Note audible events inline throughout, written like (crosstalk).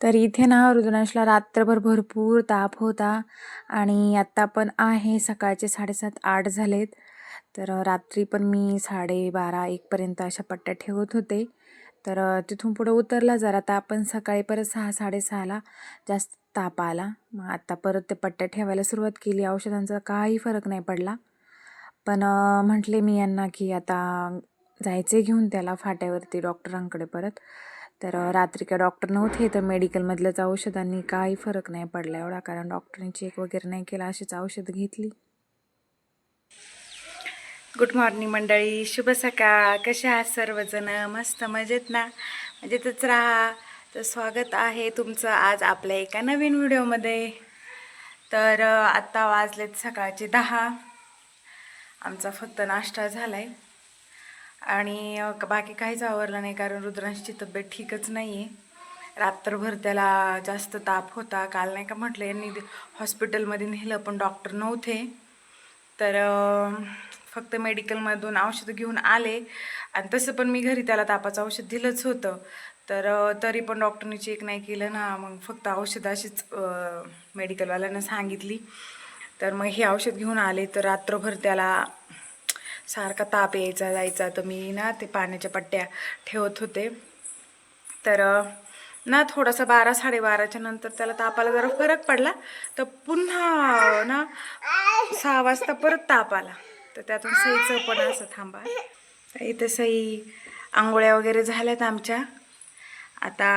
तर इथे ना रुद्रांशला रात्रभर भरपूर ताप होता आणि आत्ता पण आहे सकाळचे साडेसात आठ झालेत. तर रात्री पण मी साडेबारा एकपर्यंत अशा पट्ट्या ठेवत होते. तर तिथून पुढं उतरला जरा तर आपण सकाळी परत सहा साडेसहाला जास्त ताप आला. मग आत्ता परत ते पट्ट्या ठेवायला सुरुवात केली. औषधांचा काही फरक नाही पडला. पण म्हटले मी यांना की आता जायचे घेऊन त्याला फाट्यावरती डॉक्टरांकडे परत. तर रात्री काय डॉक्टर नव्हते तर मेडिकलमधल्याच औषधांनी काही फरक नाही पडला एवढा कारण डॉक्टरने चेक वगैरे नाही केला अशीच औषध घेतली. गुड मॉर्निंग मंडळी शुभ सकाळ. कशा आहात सर्वजण? मस्त मजेत ना? मजेतच राहा. तर स्वागत आहे तुमचं आज आपल्या एका नवीन व्हिडिओमध्ये. तर आत्ता वाजलेत सकाळचे दहा. आमचा फक्त नाश्ता झाला आहे आणि बाकी काहीच आवरलं नाही कारण रुद्रांशची तब्येत ठीकच नाही आहे रात्रभर त्याला जास्त ताप होता. काल नाही का म्हटलं यांनी हॉस्पिटलमध्ये नेलं पण डॉक्टर नव्हते. तर फक्त मेडिकलमधून औषधं घेऊन आले. आणि तसं पण मी घरी त्याला तापाचं औषध दिलंच होतं. तर तरी पण डॉक्टरने चेक नाही केलं ना. मग फक्त औषध अशीच मेडिकलवाल्यानं मेडिकलवाल्यांना सांगितली. तर मग हे औषध घेऊन आले. तर रात्रभर त्याला सारखा ताप यायचा जायचा. तर मी ना ते पाण्याच्या पट्ट्या ठेवत होते. तर ना थोडासा बारा साडेबाराच्या नंतर त्याला तापाला जरा फरक पडला. तर पुन्हा ना सहा वाजता परत ताप आला. तर त्यातून सईचं पण असं थांबा. तर इथं सई आंघोळ्या वगैरे झाल्यात आमच्या. आता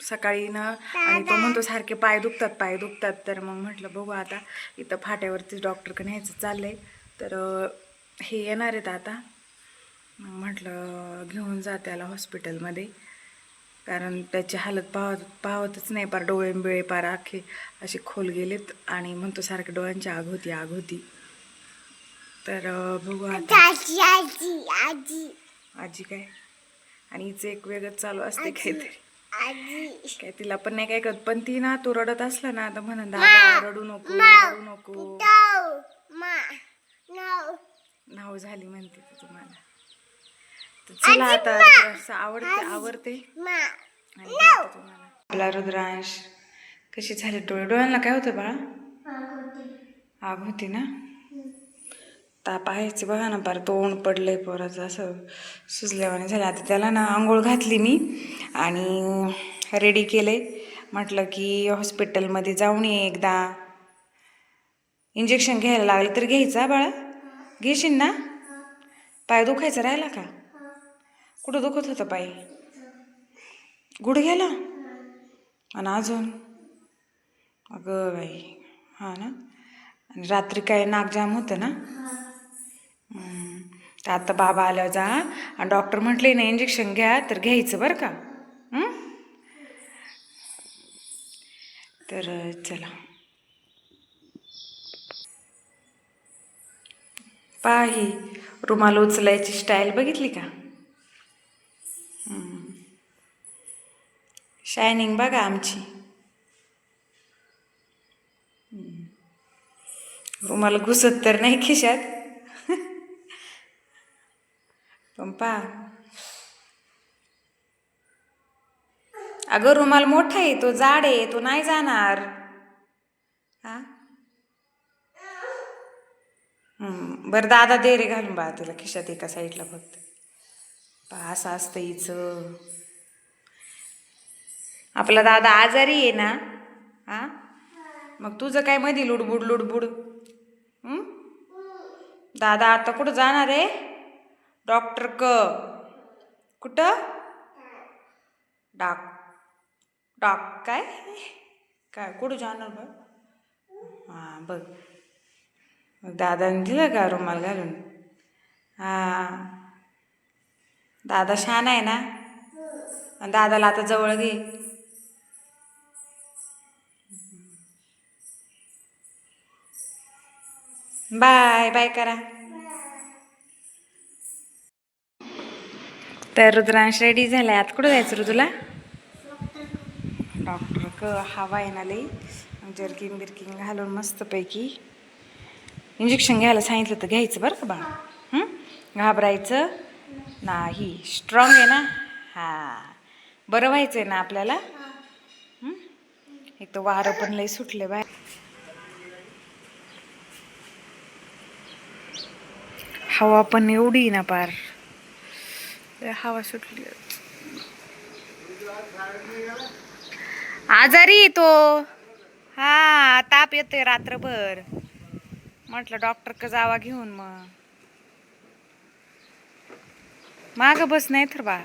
सकाळी ना आणि तो म्हणतो सारखे पाय दुखतात पाय दुखतात. तर मग म्हटलं बघू आता इथं फाट्यावरतीच डॉक्टरकडे न्यायचं चाललंय. तर हे येणार आहेत आता. म्हटलं घेऊन जा त्याला हॉस्पिटलमध्ये कारण त्याची हालत पाहत पाहतच नाही पार डोळे बिळे पार अख्खे असे खोल गेलेत आणि म्हणतो सारखे डोळ्यांची आग होती आग होती. तर बघू आता. आजी आजी आजी आजी. काय? आणि हिचं एक वेगळंच चालू असते काहीतरी. काय तिला पण नाही काय कळत. पण ती ना तो रडत असला ना तर म्हणा दादा रडू नको रडू नको. नाव झाली म्हणते ती तुम्हाला. तर चला आता रुद्रांश आवडते आवडते. ma आणि भेटते तुम्हाला. आपला रुद्रांश कशी झाले डोळे? डोळ्यांना काय होतं बाळा? आग होती. ना? ताप आहेच बघा ना पार तोंड पडलंय पोराचं असं सुजल्यावाने झालं. आता त्याला ना आंघोळ घातली मी आणि रेडी केले म्हटलं की हॉस्पिटलमध्ये जाऊन ये एकदा इंजेक्शन घ्यायला लागलं तर घ्यायचा बाळा. घेशील ना? पाय दुखायचा राहिला का? कुठं दुखत होतं पाय? गुडघ्याला आणि अजून? अगं बाई हां ना? आणि रात्री काय नाकजाम होतं ना? तर आता बाबा आल्यावर जा आणि डॉक्टर म्हटले ना इंजेक्शन घ्या तर घ्यायचं बरं का? तर चला. पाही रुमाल उचलायची स्टाईल बघितली का? शायनिंग बघा आमची. रुमाल घुसत तर नाही खिशात. पण पा. अगं रुमाल मोठा आहे तो जाड आहे तो नाही जाणार. हा? बरं दादा दे रे घालून बा तिला खिशात एका साईडला फक्त. पा असं असतं हिचं. आपला दादा आजारी आहे ना? हा? मग तुझं काय मधी लुडबुड लुडबुड? दादा आता कुठं जाणार आहे? डॉक्टर क. कुठं? डाक डाक काय? काय कुठं जाणार बघ हां बघ. मग दादाने दिलं का रुमाल घालून? हां. दादा छान आहे ना? आणि दादाला आता जवळ घे. बाय बाय करा. तर रुद्रांश रेडी झालाय. आता कुठं जायचं रुदूला डॉक्टर क हवा आहे ना लई. जर्किंग बिर्किंग घालून मस्तपैकी. इंजेक्शन घ्यायला सांगितलं तर घ्यायचं बरं का बा? घाबरायचं नाही. स्ट्रॉंग आहे ना? हां. बरं व्हायचं आहे ना आपल्याला? एक तर वारं पण लय सुटले बाय हवा पण एवढी ना पार. हवा सुटली. आजारी येतो तो. हा ताप येतोय रात्रभर. म्हटलं डॉक्टर का जावा घेऊन मग. माग बस नाही तर बा.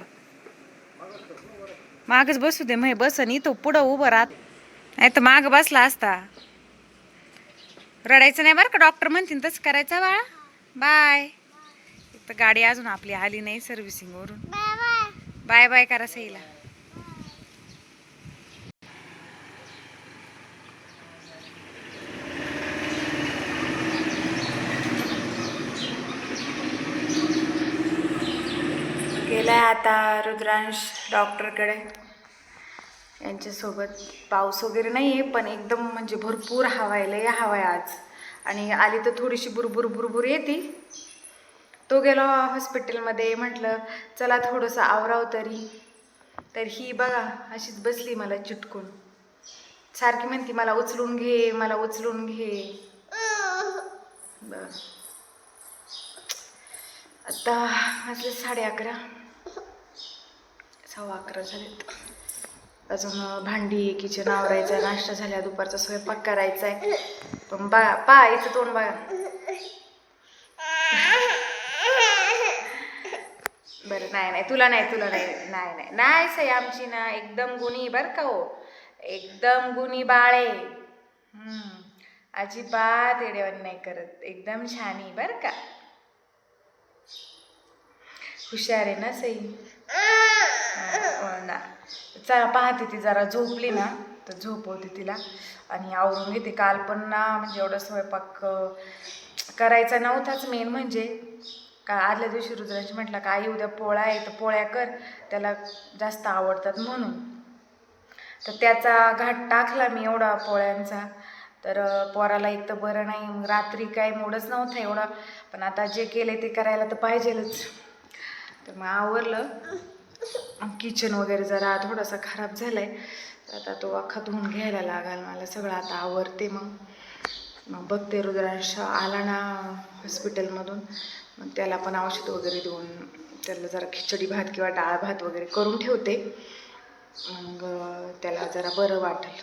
मागच बसू दे मग बस आणि तो पुढं उभं राहत. नाही तर माग बसला असता. रडायचं नाही बरं का? डॉक्टर म्हणतील तसं करायचं बाळा. बाय. तर गाडी अजून आपली आली नाही सर्व्हिसिंग वरून. बाबा बाय बाय करा सईला. गेलाय आता रुद्रांश डॉक्टरकडे. यांच्यासोबत पाऊस वगैरे नाही आहे पण एकदम म्हणजे भरपूर हवा आहे लय हवा आहे आज. आणि आली तर थोडीशी बुरबुर बुरबुर येते. तो गेलो हॉस्पिटलमध्ये म्हटलं चला थोडंसं आवराव तरी. तर ही बघा अशीच बसली मला चिटकून. सारखी म्हणती मला उचलून घे मला उचलून घे. बर. आता असले साडे अकरा. सव्वा अकरा झालेत. अजून भांडी किचन आवरायचं नाश्ता झाला दुपारचा स्वयंपाक करायचा आहे पण बा पा इथं तोंड बघा. बरं नाही नाही तुला नाही तुला नाही नाही नाही. नाही सई आमची ना एकदम गुणी बर का हो. एकदम गुणी बाळे अजिबात येडेवण नाही करत. एकदम छानी बर का. हुशार आहे ना सई? ना चला पाहते ती जरा झोपली ना तर झोप होती तिला. आणि आवरून घेते. काल पण ना म्हणजे एवढा स्वयंपाक करायचा नव्हताच मेन म्हणजे. का आदल्या दिवशी रुद्रांशी म्हटलं का आई उद्या पोळ्या आहे तर पोळ्या कर. त्याला जास्त आवडतात म्हणून. तर त्याचा घाट टाकला मी एवढा पोळ्यांचा. तर पोराला एक तर बरं नाही मग रात्री काय मोडच नव्हता एवढा. पण आता जे केले ते करायला तर पाहिजेलच. तर मग आवरलं. किचन वगैरे जरा थोडासा खराब झालाय. तर आता तो अख्खा धुवून घ्यायला लागाल. मला सगळं आता आवरते मग. मग बघते रुद्रांश आला ना हॉस्पिटलमधून मग त्याला पण औषध वगैरे देऊन त्याला जरा खिचडी भात किंवा डाळ भात वगैरे करून ठेवते. मग त्याला जरा बरं वाटेल.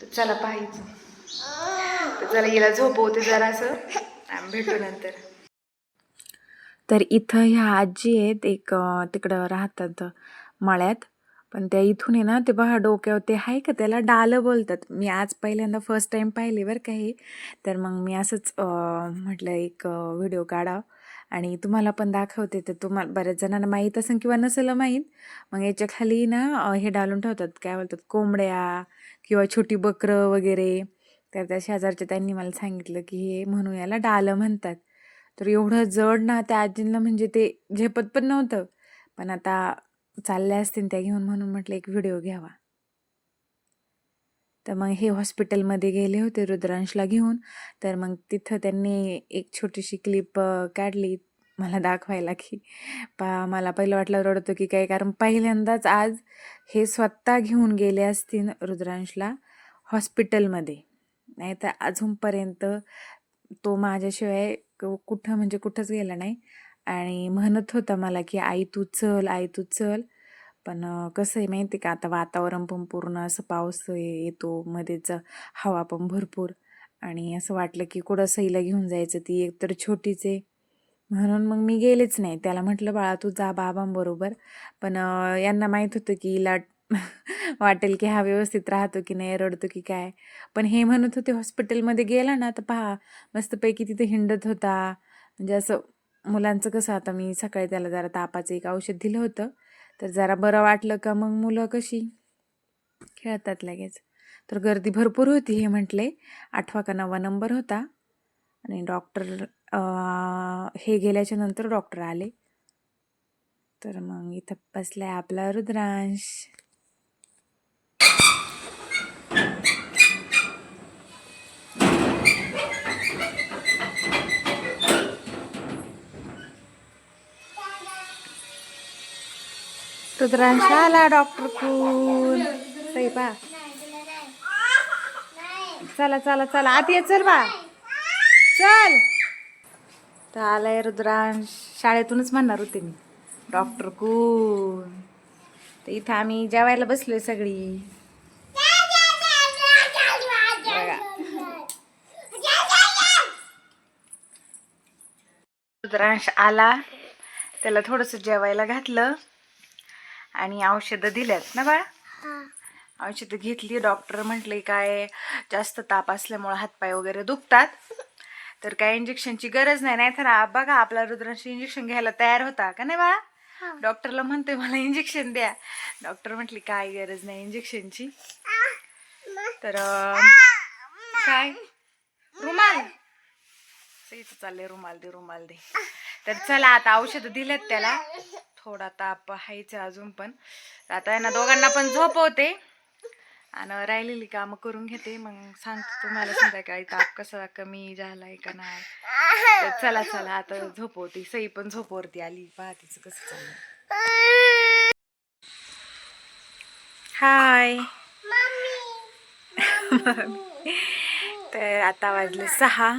तर चला पाहायचं. तर चला हिला झोपवते जरासं. भेटू नंतर. तर इथं ह्या आजी आहेत एक तिकडं राहतात मळ्यात. पण त्या इथून आहे ना ते बघा डोक्यावर ते आहे का त्याला डालं बोलतात. मी आज पहिल्यांदा फर्स्ट टाईम पाहिले बरं का हे. तर मग मी असंच म्हटलं एक व्हिडिओ काढावं आणि तुम्हाला पण दाखवते. तर तुम्हाला बऱ्याच जणांना माहीत असेल किंवा नसेल माहीत मग याच्या खाली ना हे डालून ठेवतात. काय बोलतात? कोंबड्या किंवा छोटी बकरं वगैरे. तर त्या शेजारच्या त्यांनी मला सांगितलं की हे म्हणून याला डालं म्हणतात. तर एवढं जड ना त्या आजींना म्हणजे ते झेपत पण नव्हतं. पण आता चालल्या असतील त्या घेऊन म्हणून म्हटलं एक व्हिडिओ घ्यावा. तर मग हे हॉस्पिटलमध्ये गेले होते रुद्रांशला घेऊन. तर मग तिथं त्यांनी एक छोटीशी क्लिप काढली मला दाखवायला की पा मला पहिलं वाटलं रडतो की काय? कारण पहिल्यांदाच आज हे स्वतः घेऊन गेले असतील रुद्रांशला हॉस्पिटलमध्ये. नाही तर अजूनपर्यंत तो माझ्याशिवाय कुठं म्हणजे कुठंच गेला नाही. आणि म्हणत होता मला की आई तू चल आई तू चल. पण कसं आहे माहिती का आता वातावरण पण पूर्ण असं पाऊस येतो मध्येच हवा पण भरपूर. आणि असं वाटलं की कुठं सईला घेऊन जायचं ती एकतर छोटीच आहे. म्हणून मग मी गेलेच नाही. त्याला म्हटलं बाळा तू जा बाबांबरोबर. पण यांना माहीत होतं की हिला वाटेल की हा व्यवस्थित राहतो की नाही रडतो की काय. पण हे म्हणत होते हॉस्पिटलमध्ये गेला ना तर पहा मस्तपैकी तिथे हिंडत होता. म्हणजे असं मुलांचं कसं आता मी सकाळी त्याला जरा तापाचं एक औषध दिलं होतं. तर जरा बरं वाटलं का मग मुलं कशी? खेळतात लगेच. तर गर्दी भरपूर होती हे म्हटले. आठवा का नववा नंबर होता. आणि डॉक्टर हे गेल्याच्यानंतर डॉक्टर आले. तर मग इथं बसलाय आपला रुद्रांश. रुद्रांश आला डॉक्टर खून सई पा. चला चला चला. आत ये चल बा. चल. तर आलाय रुद्रांश. शाळेतूनच म्हणणार होते मी. डॉक्टर कोण तर इथं आम्ही जेवायला बसलोय सगळी. बघा. रुद्रांश आला. त्याला थोडंसं जेवायला घातलं. आणि औषधं दिल्यात ना बाळा? औषधं घेतली डॉक्टर म्हटले काय जास्त ताप असल्यामुळे हातपाय वगैरे दुखतात. तर काय इंजेक्शनची गरज नाही. नाही तर आ- बघा आपला रुद्रांश इंजेक्शन घ्यायला तयार होता का नाही बाळा? डॉक्टरला म्हणतोय मला इंजेक्शन द्या. डॉक्टर म्हटली काय गरज नाही इंजेक्शनची तर काय? रुमाल. सईचं चाललंय रुमाल दे रुमाल दे. तर चला आता औषधं दिलेत त्याला. थोडा ताप हायचं अजून पण. आता यांना दोघांना पण झोपवते आणि राहिलेली कामं करून घेते. मग सांगते तुम्हाला संध्याकाळी ताप कसा कमी झालाय का नाही. तर चला चला आता झोपवते सई पण झोपवरती आली. पहा तिचं कसं चाललं हाय. तर आता वाजले सहा.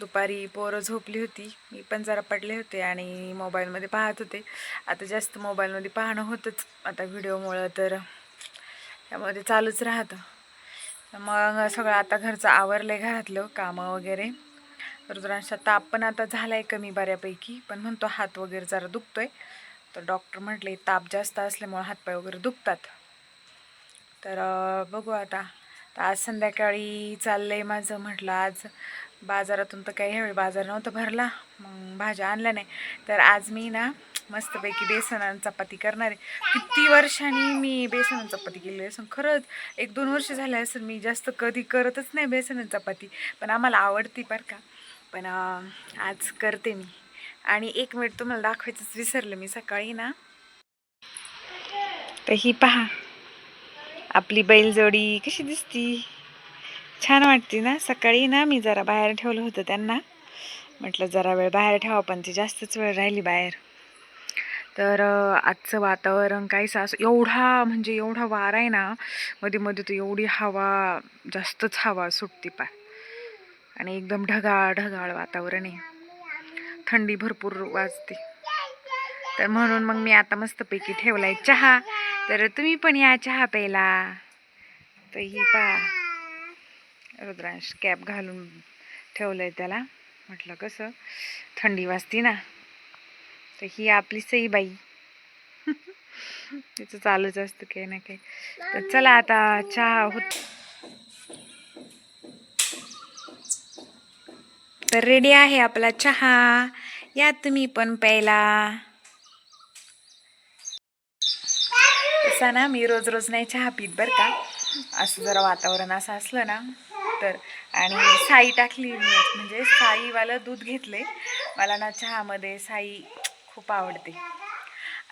दुपारी पोरं झोपली होती. मी पण जरा पडले होते आणि मोबाईलमध्ये पाहत होते. आता जास्त मोबाईलमध्ये पाहणं होतंच. आता व्हिडिओमुळं तर त्यामध्ये चालूच राहतं. मग सगळं आता घरचं आवरलं आहे घरातलं कामं वगैरे. रुद्रांचा ताप पण आता झाला आहे कमी बऱ्यापैकी. पण म्हणतो हात वगैरे जरा दुखतो आहे तर डॉक्टर म्हटले ताप जास्त असल्यामुळं हातपाय वगैरे दुखतात. तर बघू आता. आज संध्याकाळी चाललं आहे माझं म्हटलं आज. बाजारातून तर काही ह्यावेळी बाजार नव्हता भरला. मग भाज्या आणल्या नाही. तर आज मी ना मस्तपैकी बेसन आणि चपाती करणार आहे. किती वर्षांनी मी बेसन आणि चपाती केली असं खरंच एक दोन वर्ष झाले असेल मी जास्त कधी करतच नाही बेसन आणि चपाती. पण आम्हाला आवडती बरं का. पण आज करते मी. आणि एक मिनिट तुम्हाला दाखवायचंच विसरलं मी सकाळी ना. तर ही पहा. आपली बैलजोडी कशी दिसती? छान वाटते ना? सकाळी ना मी जरा बाहेर ठेवलं होतं त्यांना. म्हटलं जरा वेळ बाहेर ठेवा पण ती जास्तच वेळ राहिली बाहेर. तर आजचं वातावरण काहीच असं एवढा म्हणजे एवढा वारा आहे ना मध्ये मध्ये तर एवढी हवा जास्तच हवा सुटती पाय आणि एकदम ढगाळ ढगाळ वातावरण आहे. थंडी भरपूर वाजते. तर म्हणून मग मी आता मस्तपैकी ठेवला आहे चहा. तर तुम्ही पण या चहा प्यायला. तर ही पा रुद्रांश कॅप घालून ठेवलंय त्याला. म्हटलं कसं? थंडी वाजती ना. तर ही आपली सईबाई. (laughs) तिचं चालूच असतं काही ना काही. तर चला आता चहा होत तर रेडी आहे आपला चहा. या तुम्ही पण प्यायला. तसा ना मी रोज रोज नाही चहा पित बरं का. असं जरा वातावरण असं असलं ना. तर. आणि साई टाकली म्हणजे साईवालं दूध घेतले मला ना चहामध्ये साई खूप आवडते.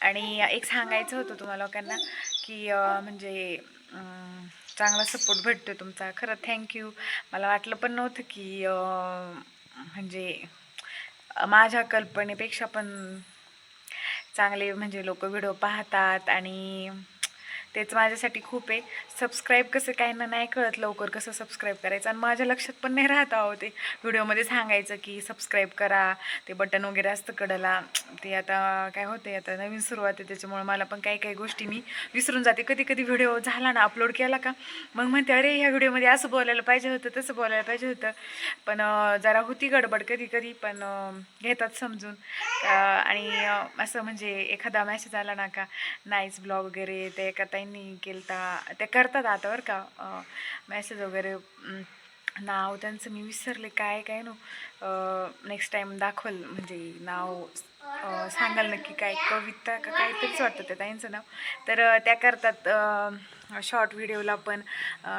आणि एक सांगायचं होतं तुम्हाला लोकांना की म्हणजे चांगला सपोर्ट भेटतो तुमचा. खरं थँक्यू मला वाटलं पण नव्हतं की म्हणजे माझ्या कल्पनेपेक्षा पण चांगले म्हणजे लोक व्हिडिओ पाहतात आणि तेच माझ्यासाठी खूप आहे. सबस्क्राईब कसं काय ना नाही कळत लवकर कसं सबस्क्राईब करायचं. आणि माझ्या लक्षात पण नाही राहत आहो ते व्हिडिओमध्ये सांगायचं की सबस्क्राईब करा ते बटन वगैरे असतं कडला. ते आता काय होते आता नवीन सुरुवात आहे त्याच्यामुळे मला पण काही काही गोष्टी मी विसरून जाते. कधी कधी व्हिडिओ झाला ना अपलोड केला का मग म्हणते अरे ह्या व्हिडिओमध्ये असं बोलायला पाहिजे होतं तसं बोलायला पाहिजे होतं. पण जरा होती गडबड कधी कधी पण घेतात समजून. आणि असं म्हणजे एखादा मॅसेज आला ना का नाईस ब्लॉग वगैरे ते एका ताईंनी केलता ते करतात आता बरं का मेसेज वगैरे नाव त्यांचं मी विसरले काय काय नो नेक्स्ट टाईम दाखवल म्हणजे नाव सांगाल नक्की काय कविता का काहीतरीच वाटतं त्या ताईंचं नाव. तर त्या करतात शॉर्ट व्हिडिओला पण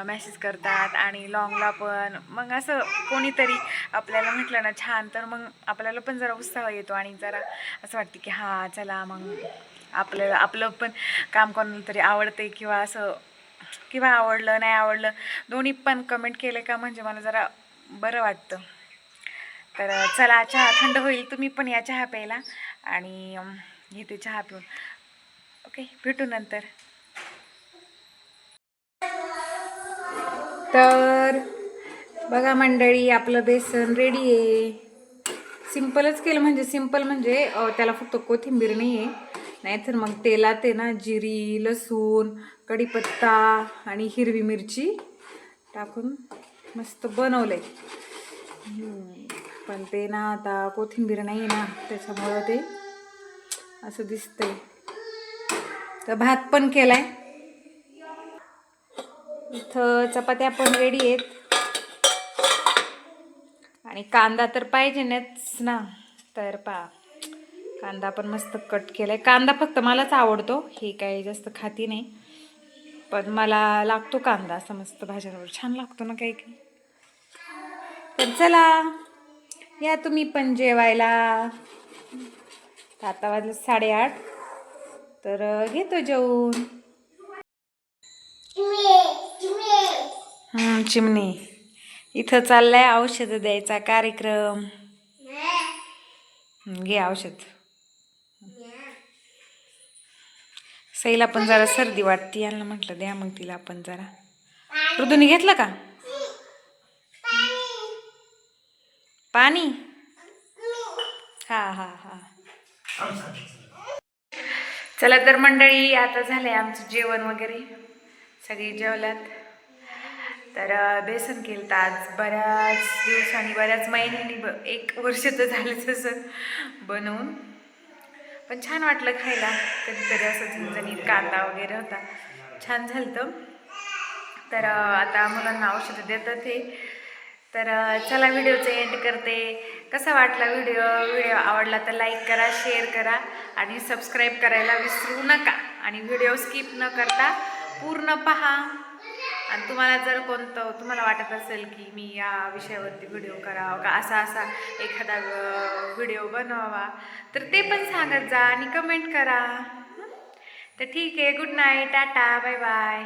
मेसेज करतात आणि लाँगला पण. मग असं कोणीतरी आपल्याला म्हटलं ना छान तर मग आपल्याला पण जरा उत्साह येतो आणि जरा असं वाटतं की हां चला मग आपल्याला आपलं पण काम कोणाला तरी आवडते किंवा असं किंवा आवडलं नाही आवडलं दोन्ही पण कमेंट केले का म्हणजे मला जरा बरं वाटतं. तर चला चहा थंड होईल तुम्ही पण या चहा प्यायला आणि घेते चहा पिऊन. ओके भेटू नंतर. तर बघा मंडळी आपलं बेसन रेडी आहे. सिम्पलच केलं म्हणजे सिंपल म्हणजे त्याला फक्त कोथिंबीर नाही आहे नाहीतर मग तेलात आहे ना जिरी लसूण कढीपत्ता आणि हिरवी मिरची टाकून मस्त बनवलंय. आहे पण ते ना आता कोथिंबीर नाही ना त्याच्यामुळं ते असं दिसतंय. तर भात पण केलाय. इथं चपात्या पण रेडी आहेत. आणि कांदा तर पाहिजे नाच ना. तर पा कांदा पण मस्त कट केलाय. कांदा फक्त मलाच आवडतो. हे काही जास्त खाती नाही. पण मला लागतो कांदा असा मस्त भाज्यांवर. छान लागतो ना काही काही. तर चला या तुम्ही पण जेवायला. आता वाजले साडेआठ. तर घेतो जेवून. हम्म, चिमणी. इथं चाललाय औषध द्यायचा कार्यक्रम. घे औषध. सईला पण जरा सर्दी वाटते. यांना म्हटलं द्या मग तिला आपण जरा. ऋतूने घेतलं का? पाणी? हा हा हा. चला तर मंडळी आता झालंय आमचं जेवण वगैरे. सगळी जेवलात. तर बेसन केलं तर आज. बऱ्याच दिवसांनी बऱ्याच महिन्यांनी ब एक वर्ष तर झालं तसं बनवून. पण छान वाटलं खायला. कधीतरी असं झणझणीत कांदा वगैरे होता. छान झालं तर आता मुलांना औषधं देतात हे. तर चला व्हिडिओचं एंड करते. कसा वाटला व्हिडिओ? व्हिडिओ आवडला तर लाईक करा शेअर करा आणि सबस्क्राईब करायला विसरू नका. आणि व्हिडिओ स्किप न करता पूर्ण पहा. आणि तुम्हाला जर कोणतं तुम्हाला वाटत असेल की मी या विषयावरती व्हिडिओ करावा का असा असा एखादा व्हिडिओ बनवावा तर ते पण सांगत जा आणि कमेंट करा. तर ठीक आहे good night tata bye bye